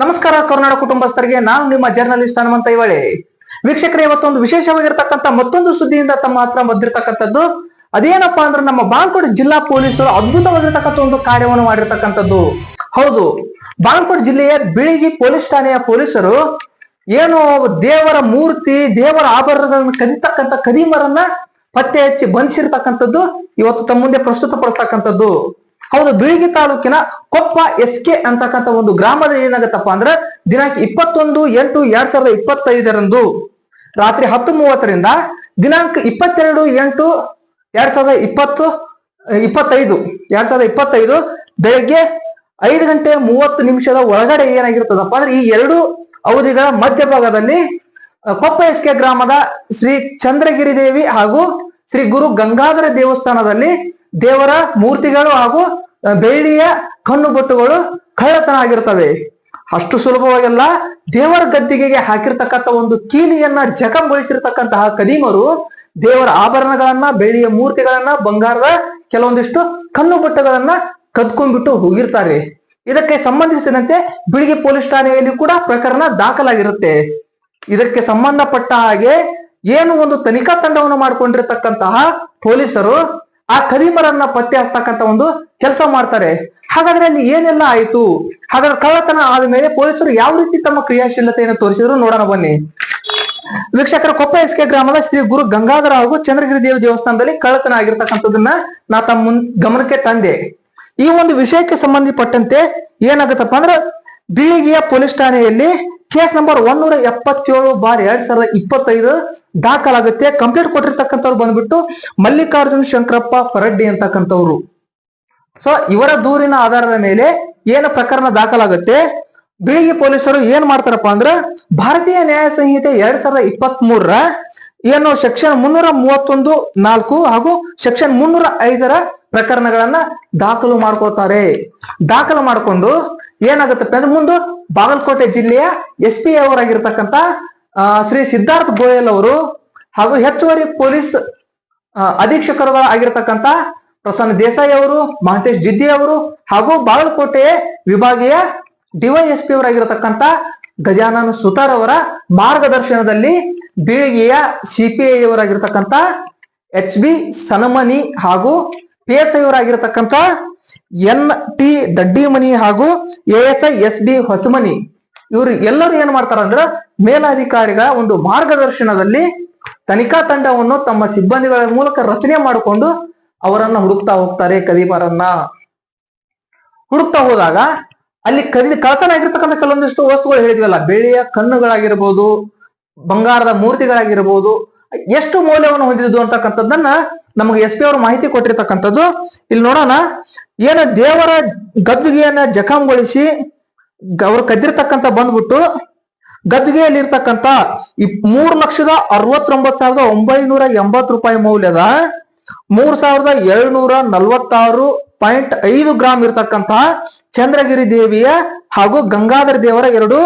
ನಮಸ್ಕಾರ ಕರ್ನಾಟಕ ಕುಟುಂಬಸ್ಥರಿಗೆ, ನಾನು ನಿಮ್ಮ ಜರ್ನಲಿಸ್ಟ್ ಹನುಮಂತ ಇವಳೆ ವೀಕ್ಷಕರೇ, ಇವತ್ತೊಂದು ವಿಶೇಷವಾಗಿರ್ತಕ್ಕಂಥ ಮತ್ತೊಂದು ಸುದ್ದಿಯಿಂದ ತಮ್ಮ ಹತ್ರ ಬಂದಿರತಕ್ಕಂಥದ್ದು, ಅದೇನಪ್ಪಾ ಅಂದ್ರೆ ನಮ್ಮ ಬಾಗಲಕೋಟೆ ಜಿಲ್ಲಾ ಪೊಲೀಸರು ಅದ್ಭುತವಾಗಿರ್ತಕ್ಕಂಥ ಒಂದು ಕಾರ್ಯವನ್ನು ಮಾಡಿರ್ತಕ್ಕಂಥದ್ದು. ಹೌದು ಬಾಗಲಕೋಟೆ ಜಿಲ್ಲೆಯ ಬಿಳಿಗಿ ಪೊಲೀಸ್ ಠಾಣೆಯ ಪೊಲೀಸರು ಏನು ದೇವರ ಮೂರ್ತಿ, ದೇವರ ಆಭರಣಗಳನ್ನು ಕದಿತಕ್ಕಂಥ ಕದೀಮರನ್ನ ಪತ್ತೆ ಹಚ್ಚಿ ಬಂಧಿಸಿರ್ತಕ್ಕಂಥದ್ದು ಇವತ್ತು ತಮ್ಮ ಮುಂದೆ ಪ್ರಸ್ತುತಪಡಿಸ್ತಕ್ಕಂಥದ್ದು. ಹೌದು ಬೀಳಿಗೆ ತಾಲೂಕಿನ ಕೊಪ್ಪ ಎಸ್ ಕೆ ಅಂತಕ್ಕಂಥ ಒಂದು ಗ್ರಾಮದಲ್ಲಿ ಏನಾಗತ್ತಪ್ಪ ಅಂದ್ರೆ ದಿನಾಂಕ ಇಪ್ಪತ್ತೊಂದು ಎಂಟು ಎರಡ್ ಸಾವಿರದ ಇಪ್ಪತ್ತೈದರಂದು ರಾತ್ರಿ ಹತ್ತು ಮೂವತ್ತರಿಂದ ದಿನಾಂಕ ಇಪ್ಪತ್ತೆರಡು ಎಂಟು ಎರಡ್ ಸಾವಿರದ ಇಪ್ಪತ್ತು ಇಪ್ಪತ್ತೈದು, ಎರಡ್ ಸಾವಿರದ ಇಪ್ಪತ್ತೈದು ಬೆಳಗ್ಗೆ ಐದು ಗಂಟೆ ಮೂವತ್ತು ನಿಮಿಷದ ಒಳಗಡೆ ಏನಾಗಿರ್ತದಪ್ಪ ಅಂದ್ರೆ ಈ ಎರಡು ಅವಧಿಗಳ ಮಧ್ಯಭಾಗದಲ್ಲಿ ಕೊಪ್ಪ ಎಸ್ ಕೆ ಗ್ರಾಮದ ಶ್ರೀ ಚಂದ್ರಗಿರಿ ದೇವಿ ಹಾಗೂ ಶ್ರೀ ಗುರು ಗಂಗಾಧರ ದೇವಸ್ಥಾನದಲ್ಲಿ ದೇವರ ಮೂರ್ತಿಗಳು ಹಾಗೂ ಬೆಳ್ಳಿಯ ಕಣ್ಣು ಕಣ್ಣುಬೊಟ್ಟುಗಳು ಕಳ್ಳತನ ಆಗಿರ್ತವೆ. ಅಷ್ಟು ಸುಲಭವಾಗೆಲ್ಲ ದೇವರ ಗದ್ದಿಗೆಗೆ ಹಾಕಿರ್ತಕ್ಕಂಥ ಒಂದು ಕೀಲಿಯನ್ನ ಜಖಂಗೊಳಿಸಿರ್ತಕ್ಕಂತಹ ಕದೀಮರು ದೇವರ ಆಭರಣಗಳನ್ನ ಬೆಳ್ಳಿಯ ಮೂರ್ತಿಗಳನ್ನ, ಬಂಗಾರದ ಕೆಲವೊಂದಿಷ್ಟು ಕಣ್ಣು ಬಟ್ಟೆಗಳನ್ನ ಕದ್ಕೊಂಡ್ಬಿಟ್ಟು ಹೋಗಿರ್ತಾರೆ. ಇದಕ್ಕೆ ಸಂಬಂಧಿಸಿದಂತೆ ಬಿಳಿಗೆ ಪೊಲೀಸ್ ಠಾಣೆಯಲ್ಲಿ ಕೂಡ ಪ್ರಕರಣ ದಾಖಲಾಗಿರುತ್ತೆ. ಇದಕ್ಕೆ ಸಂಬಂಧಪಟ್ಟ ಹಾಗೆ ಏನು ಒಂದು ತನಿಖಾ ತಂಡವನ್ನು ಮಾಡಿಕೊಂಡಿರ್ತಕ್ಕಂತಹ ಪೊಲೀಸರು ಆ ಕದೀಮರನ್ನ ಪತ್ತೆ ಹಚ್ಚತಕ್ಕಂತ ಒಂದು ಕೆಲಸ ಮಾಡ್ತಾರೆ. ಹಾಗಾದ್ರೆ ಅಲ್ಲಿ ಏನೆಲ್ಲ ಆಯ್ತು? ಹಾಗಾದ್ರೆ ಕಳ್ಳತನ ಆದ ಮೇಲೆ ಪೊಲೀಸರು ಯಾವ ರೀತಿ ತಮ್ಮ ಕ್ರಿಯಾಶೀಲತೆಯನ್ನು ತೋರಿಸಿದ್ರು ನೋಡೋಣ ಬನ್ನಿ. ವೀಕ್ಷಕರ ಕೊಪ್ಪ ಎಸ್ ಕೆ ಗ್ರಾಮದ ಶ್ರೀ ಗುರು ಗಂಗಾಧರ ಹಾಗೂ ಚಂದ್ರಗಿರಿ ದೇವಿ ದೇವಸ್ಥಾನದಲ್ಲಿ ಕಳ್ಳತನ ಆಗಿರ್ತಕ್ಕಂಥದ್ದನ್ನ ನಾ ತಮ್ಮ ಮುನ್ ಗಮನಕ್ಕೆ ತಂದೆ. ಈ ಒಂದು ವಿಷಯಕ್ಕೆ ಸಂಬಂಧಪಟ್ಟಂತೆ ಏನಾಗುತ್ತಪ್ಪ ಅಂದ್ರೆ ಬೀಳಿಗೆಯ ಪೊಲೀಸ್ ಠಾಣೆಯಲ್ಲಿ ಕೇಸ್ ನಂಬರ್ ಒನ್ನೂರ ಎಪ್ಪತ್ತೇಳು ಬಾರ್ ಎರಡ್ ಸಾವಿರದ ಇಪ್ಪತ್ತೈದು ದಾಖಲಾಗುತ್ತೆ. ಕಂಪ್ಲೇಂಟ್ ಕೊಟ್ಟಿರ್ತಕ್ಕಂಥವ್ರು ಬಂದ್ಬಿಟ್ಟು ಮಲ್ಲಿಕಾರ್ಜುನ್ ಶಂಕರಪ್ಪ ಪರಡ್ಡಿ ಅಂತಕ್ಕಂಥವ್ರು. ಸೊ ಇವರ ದೂರಿನ ಆಧಾರದ ಮೇಲೆ ಏನು ಪ್ರಕರಣ ದಾಖಲಾಗುತ್ತೆ? ಬಿಳಿಗಿ ಪೊಲೀಸರು ಏನ್ ಮಾಡ್ತಾರಪ್ಪ ಅಂದ್ರ ಭಾರತೀಯ ನ್ಯಾಯ ಸಂಹಿತೆ ಎರಡ್ ಸಾವಿರದ ಇಪ್ಪತ್ತ್ ಮೂರರ ಏನು ಸೆಕ್ಷನ್ ಮುನ್ನೂರ ಮೂವತ್ತೊಂದು ನಾಲ್ಕು ಹಾಗೂ ಸೆಕ್ಷನ್ ಮುನ್ನೂರ ಐದರ ಪ್ರಕರಣಗಳನ್ನ ದಾಖಲು ಮಾಡ್ಕೋತಾರೆ ದಾಖಲು ಮಾಡಿಕೊಂಡು ಏನಾಗುತ್ತಪ್ಪ ಅಂದ್ರೆ ಮುಂದೆ ಬಾಗಲಕೋಟೆ ಜಿಲ್ಲೆಯ ಎಸ್ ಪಿ ಅವರಾಗಿರ್ತಕ್ಕಂತ ಶ್ರೀ ಸಿದ್ಧಾರ್ಥ ಗೋಯಲ್ ಅವರು ಹಾಗೂ ಹೆಚ್ಚುವರಿ ಪೊಲೀಸ್ ಅಧೀಕ್ಷಕರು ಆಗಿರ್ತಕ್ಕಂತ ಪ್ರಸನ್ನ ದೇಸಾಯಿ ಅವರು, ಮಹಂತೇಶ್ ಜಿದ್ದಿ ಅವರು ಹಾಗೂ ಬಾಗಲಕೋಟೆ ವಿಭಾಗೀಯ ಡಿವೈಎಸ್ಪಿ ಅವರಾಗಿರತಕ್ಕಂತ ಗಜಾನನ ಸುತಾರ್ ಅವರ ಮಾರ್ಗದರ್ಶನದಲ್ಲಿ ಬೀಳಿಗೆಯ ಸಿಪಿಐ ಅವರಾಗಿರ್ತಕ್ಕಂತ ಎಚ್ ಬಿ ಸನಮನಿ ಹಾಗೂ ಪಿ ಎಸ್ ಐ ಅವರಾಗಿರ್ತಕ್ಕಂಥ ಎನ್ ಟಿ ದಡ್ಡಿಮನಿ ಹಾಗೂ A S I S D Hosamani. ಇವರು ಎಲ್ಲರೂ ಏನ್ ಮಾಡ್ತಾರಂದ್ರೆ ಮೇಲಾಧಿಕಾರಿಗಳ ಒಂದು ಮಾರ್ಗದರ್ಶನದಲ್ಲಿ ತನಿಖಾ ತಂಡವನ್ನು ತಮ್ಮ ಸಿಬ್ಬಂದಿಗಳ ಮೂಲಕ ರಚನೆ ಮಾಡಿಕೊಂಡು ಅವರನ್ನ ಹುಡುಕ್ತಾ ಹೋಗ್ತಾರೆ ಕದೀಬಾರನ್ನ ಹುಡುಕ್ತಾ ಹೋದಾಗ ಅಲ್ಲಿ ಕದಿ ಕಳತನ ಆಗಿರ್ತಕ್ಕಂಥ ಕೆಲವೊಂದಿಷ್ಟು ವಸ್ತುಗಳು ಹೇಳಿದ್ವಲ್ಲ ಬೆಳೆಯ ಕಣ್ಣುಗಳಾಗಿರ್ಬೋದು, ಬಂಗಾರದ ಮೂರ್ತಿಗಳಾಗಿರ್ಬೋದು, ಎಷ್ಟು ಮೌಲ್ಯವನ್ನು ಹೊಂದಿದ್ದು ಅಂತಕ್ಕಂಥದ್ದನ್ನ ನಮಗೆ ಎಸ್ ಪಿ ಅವರು ಮಾಹಿತಿ ಕೊಟ್ಟಿರ್ತಕ್ಕಂಥದ್ದು, ಇಲ್ಲಿ ನೋಡೋಣ. ಏನು ದೇವರ ಗದ್ದುಗೆಯನ್ನ ಜಖಂಗೊಳಿಸಿ ಅವ್ರು ಕದ್ದಿರ್ತಕ್ಕಂಥ ಬಂದ್ಬಿಟ್ಟು ಗದ್ದುಗೆಯಲ್ಲಿ ಇರ್ತಕ್ಕಂಥ ಇಪ್ ಮೂರು ಲಕ್ಷದ ಅರವತ್ತೊಂಬತ್ತು ಸಾವಿರದ ಒಂಬೈನೂರ ಎಂಬತ್ತು ರೂಪಾಯಿ ಮೌಲ್ಯದ ಮೂರ್ ಸಾವಿರದ ಏಳ್ನೂರ ನಲವತ್ತಾರು ಪಾಯಿಂಟ್ ಐದು ಗ್ರಾಮ್ ಇರ್ತಕ್ಕಂತಹ ಚಂದ್ರಗಿರಿ ದೇವಿಯ ಹಾಗೂ ಗಂಗಾಧರ ದೇವರ ಎರಡು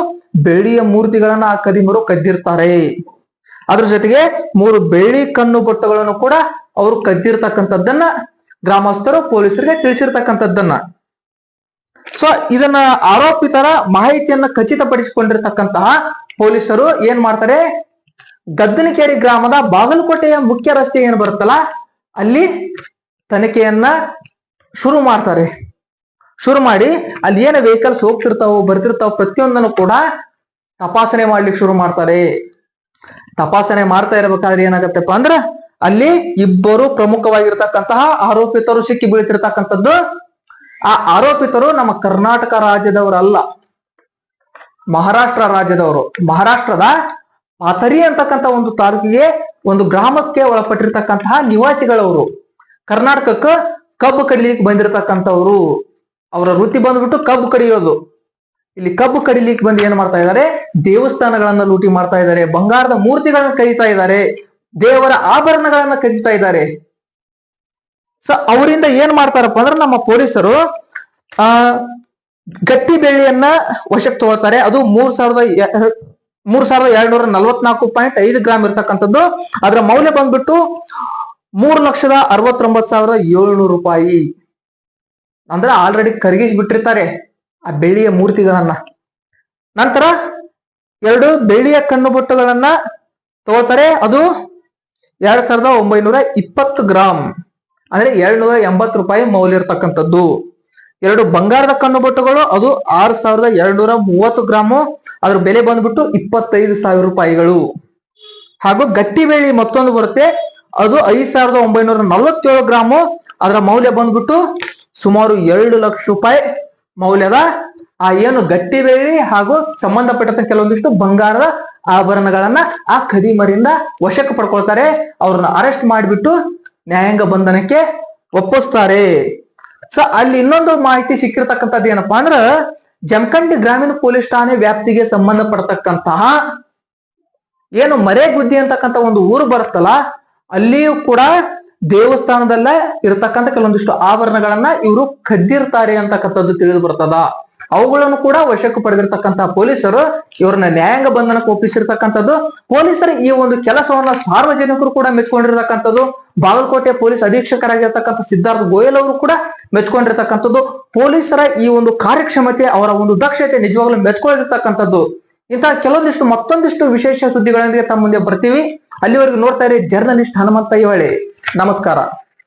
ಬೆಳ್ಳಿಯ ಮೂರ್ತಿಗಳನ್ನ ಆ ಕದಿಮರು ಕದ್ದಿರ್ತಾರೆ. ಅದ್ರ ಜೊತೆಗೆ ಮೂರು ಬೆಳ್ಳಿ ಕಣ್ಣು ಬೊಟ್ಟುಗಳನ್ನು ಕೂಡ ಅವರು ಕದ್ದಿರ್ತಕ್ಕಂಥದ್ದನ್ನ ಗ್ರಾಮಸ್ಥರು, ಪೊಲೀಸರಿಗೆ ತಿಳಿಸಿರ್ತಕ್ಕಂಥದ್ದನ್ನ. ಸೊ ಇದನ್ನ ಆರೋಪಿತರ ಮಾಹಿತಿಯನ್ನ ಖಚಿತಪಡಿಸಿಕೊಂಡಿರ್ತಕ್ಕಂತಹ ಪೊಲೀಸರು ಏನ್ ಮಾಡ್ತಾರೆ? ಗದ್ದನಕೇರಿ ಗ್ರಾಮದ ಬಾಗಲಕೋಟೆಯ ಮುಖ್ಯ ರಸ್ತೆ ಏನು ಬರುತ್ತಲ್ಲ, ಅಲ್ಲಿ ತನಿಖೆಯನ್ನ ಶುರು ಮಾಡ್ತಾರೆ. ಶುರು ಮಾಡಿ ಅಲ್ಲಿ ಏನು ವೆಹಿಕಲ್ಸ್ ಹೋಗ್ತಿರ್ತಾವೋ, ಬರ್ತಿರ್ತಾವ ಪ್ರತಿಯೊಂದನ್ನು ಕೂಡ ತಪಾಸಣೆ ಮಾಡ್ಲಿಕ್ಕೆ ಶುರು ಮಾಡ್ತಾರೆ. ತಪಾಸಣೆ ಮಾಡ್ತಾ ಇರ್ಬೇಕಾದ್ರೆ ಏನಾಗತ್ತಪ್ಪ ಅಂದ್ರ ಅಲ್ಲಿ ಇಬ್ಬರು ಪ್ರಮುಖವಾಗಿರ್ತಕ್ಕಂತಹ ಆರೋಪಿತರು ಸಿಕ್ಕಿ ಬೀಳ್ತಿರ್ತಕ್ಕಂಥದ್ದು. ಆ ಆರೋಪಿತರು ನಮ್ಮ ಕರ್ನಾಟಕ ರಾಜ್ಯದವರಲ್ಲ. ಮಹಾರಾಷ್ಟ್ರ ರಾಜ್ಯದವರು. ಮಹಾರಾಷ್ಟ್ರದ ಪಾತರಿ ಅಂತಕ್ಕಂಥ ಒಂದು ತಾಲೂಕಿಗೆ ಒಂದು ಗ್ರಾಮಕ್ಕೆ ಒಳಪಟ್ಟಿರ್ತಕ್ಕಂತಹ ನಿವಾಸಿಗಳವರು. ಕರ್ನಾಟಕಕ್ಕೆ ಕಬ್ಬು ಕಡಿಲಿಕ್ಕೆ ಬಂದಿರತಕ್ಕಂಥವ್ರು. ಅವರ ವೃತ್ತಿ ಬಂದ್ಬಿಟ್ಟು ಕಬ್ಬು ಕಡಿಯೋದು. ಇಲ್ಲಿ ಕಬ್ಬು ಕಡಿಲಿಕ್ಕೆ ಬಂದು ಏನ್ ಮಾಡ್ತಾ ಇದ್ದಾರೆ? ದೇವಸ್ಥಾನಗಳನ್ನ ಲೂಟಿ ಮಾಡ್ತಾ ಇದ್ದಾರೆ. ಬಂಗಾರದ ಮೂರ್ತಿಗಳನ್ನ ಕರೀತಾ ಇದ್ದಾರೆ. ದೇವರ ಆಭರಣಗಳನ್ನ ಕದೀತಾ ಇದ್ದಾರೆ. ಸೊ ಅವರಿಂದ ಏನ್ ಮಾಡ್ತಾರಪ್ಪ ಅಂದ್ರೆ ನಮ್ಮ ಪೊಲೀಸರು, ಆ, ಗಟ್ಟಿ ಬೆಳ್ಳಿಯನ್ನ ವಶಕ್ಕೆ ತಗೊಳ್ತಾರೆ. ಅದು ಮೂರ್ ಸಾವಿರದ ಮೂರ್ ಸಾವಿರದ ಎರಡ್ನೂರ ನಲ್ವತ್ನಾಲ್ಕು ಪಾಯಿಂಟ್ ಐದು ಗ್ರಾಮ್ ಇರ್ತಕ್ಕಂಥದ್ದು. ಅದರ ಮೌಲ್ಯ ಬಂದ್ಬಿಟ್ಟು ಮೂರು ಲಕ್ಷದ ಅರವತ್ತೊಂಬತ್ತು ಸಾವಿರದ ಏಳ್ನೂರು ರೂಪಾಯಿ. ಅಂದ್ರೆ ಆಲ್ರೆಡಿ ಕರಗಿಸಿ ಬಿಟ್ಟಿರ್ತಾರೆ ಆ ಬೆಳ್ಳಿಯ ಮೂರ್ತಿಗಳನ್ನ. ನಂತರ ಎರಡು ಬೆಳ್ಳಿಯ ಕಣ್ಣು ಬೊಟ್ಟುಗಳನ್ನ ತಗೋತಾರೆ ಅದು ಎರಡ್ ಸಾವಿರದ ಒಂಬೈನೂರ ಇಪ್ಪತ್ತು ಗ್ರಾಮ್ ಅಂದ್ರೆ ಏಳ್ನೂರ ಎಂಬತ್ತು ರೂಪಾಯಿ ಮೌಲ್ಯ ಇರ್ತಕ್ಕಂಥದ್ದು. ಎರಡು ಬಂಗಾರದ ಕಣ್ಣುಬೊಟ್ಟುಗಳು ಅದು ಆರ್ ಸಾವಿರದ ಎರಡ್ನೂರ ಮೂವತ್ತು ಗ್ರಾಮು. ಅದ್ರ ಬೆಲೆ ಬಂದ್ಬಿಟ್ಟು ಇಪ್ಪತ್ತೈದು ಸಾವಿರ ರೂಪಾಯಿಗಳು. ಹಾಗೂ ಗಟ್ಟಿ ಬೇಳಿ ಮತ್ತೊಂದು ಬರುತ್ತೆ, ಅದು ಐದ್ ಸಾವಿರದ ಒಂಬೈನೂರ ನಲವತ್ತೇಳು ಗ್ರಾಮು. ಅದರ ಮೌಲ್ಯ ಬಂದ್ಬಿಟ್ಟು ಸುಮಾರು ಎರಡು ಲಕ್ಷ ರೂಪಾಯಿ ಮೌಲ್ಯದ ಆ ಏನು ಗಟ್ಟಿ ಬೇಳಿ ಹಾಗೂ ಸಂಬಂಧಪಟ್ಟಂತ ಕೆಲವೊಂದಿಷ್ಟು ಬಂಗಾರದ ಆಭರಣಗಳನ್ನ ಆ ಖದೀಮರಿಂದ ವಶಕ್ಕೆ ಪಡ್ಕೊಳ್ತಾರೆ. ಅವ್ರನ್ನ ಅರೆಸ್ಟ್ ಮಾಡಿಬಿಟ್ಟು ನ್ಯಾಯಾಂಗ ಬಂಧನಕ್ಕೆ ಒಪ್ಪಿಸ್ತಾರೆ. ಸೊ ಅಲ್ಲಿ ಇನ್ನೊಂದು ಮಾಹಿತಿ ಸಿಕ್ಕಿರ್ತಕ್ಕಂಥದ್ದು ಏನಪ್ಪಾ ಅಂದ್ರ, ಜಮಖಂಡಿ ಗ್ರಾಮೀಣ ಪೊಲೀಸ್ ಠಾಣೆ ವ್ಯಾಪ್ತಿಗೆ ಸಂಬಂಧಪಡ್ತಕ್ಕಂತಹ ಏನು ಮರೆಗುದ್ದಿ ಅಂತಕ್ಕಂಥ ಒಂದು ಊರು ಬರುತ್ತಲ್ಲ, ಅಲ್ಲಿಯೂ ಕೂಡ ದೇವಸ್ಥಾನದಲ್ಲೇ ಇರತಕ್ಕಂಥ ಕೆಲವೊಂದಿಷ್ಟು ಆಭರಣಗಳನ್ನ ಇವರು ಕದ್ದಿರ್ತಾರೆ ಅಂತಕ್ಕಂಥದ್ದು ತಿಳಿದು ಬರ್ತದ. ಅವುಗಳನ್ನು ಕೂಡ ವಶಕ್ಕೆ ಪಡೆದಿರ್ತಕ್ಕಂತಹ ಪೊಲೀಸರು ಇವ್ರನ್ನ ನ್ಯಾಯಾಂಗ ಬಂಧನಕ್ಕೆ ಒಪ್ಪಿಸಿರ್ತಕ್ಕಂಥದ್ದು, ಪೊಲೀಸರ ಈ ಒಂದು ಕೆಲಸವನ್ನ ಸಾರ್ವಜನಿಕರು ಕೂಡ ಮೆಚ್ಕೊಂಡಿರ್ತಕ್ಕಂಥದ್ದು ಬಾಗಲಕೋಟೆ ಪೊಲೀಸ್ ಅಧೀಕ್ಷಕರಾಗಿರ್ತಕ್ಕಂಥ ಸಿದ್ಧಾರ್ಥ ಗೋಯಲ್ ಅವರು ಕೂಡ ಮೆಚ್ಕೊಂಡಿರ್ತಕ್ಕಂಥದ್ದು, ಪೊಲೀಸರ ಈ ಒಂದು ಕಾರ್ಯಕ್ಷಮತೆ, ಅವರ ಒಂದು ದಕ್ಷತೆ ನಿಜವಾಗ್ಲೂ ಮೆಚ್ಕೊಂಡಿರ್ತಕ್ಕಂಥದ್ದು. ಇಂತಹ ಕೆಲವೊಂದಿಷ್ಟು ಮತ್ತೊಂದಿಷ್ಟು ವಿಶೇಷ ಸುದ್ದಿಗಳೊಂದಿಗೆ ತಮ್ಮ ಮುಂದೆ ಬರ್ತೀವಿ. ಅಲ್ಲಿವರೆಗೂ ನೋಡ್ತಾ ಇರಿ ಜರ್ನಲಿಸ್ಟ್ ಹನುಮಂತ ಇವಳೆ ನಮಸ್ಕಾರ.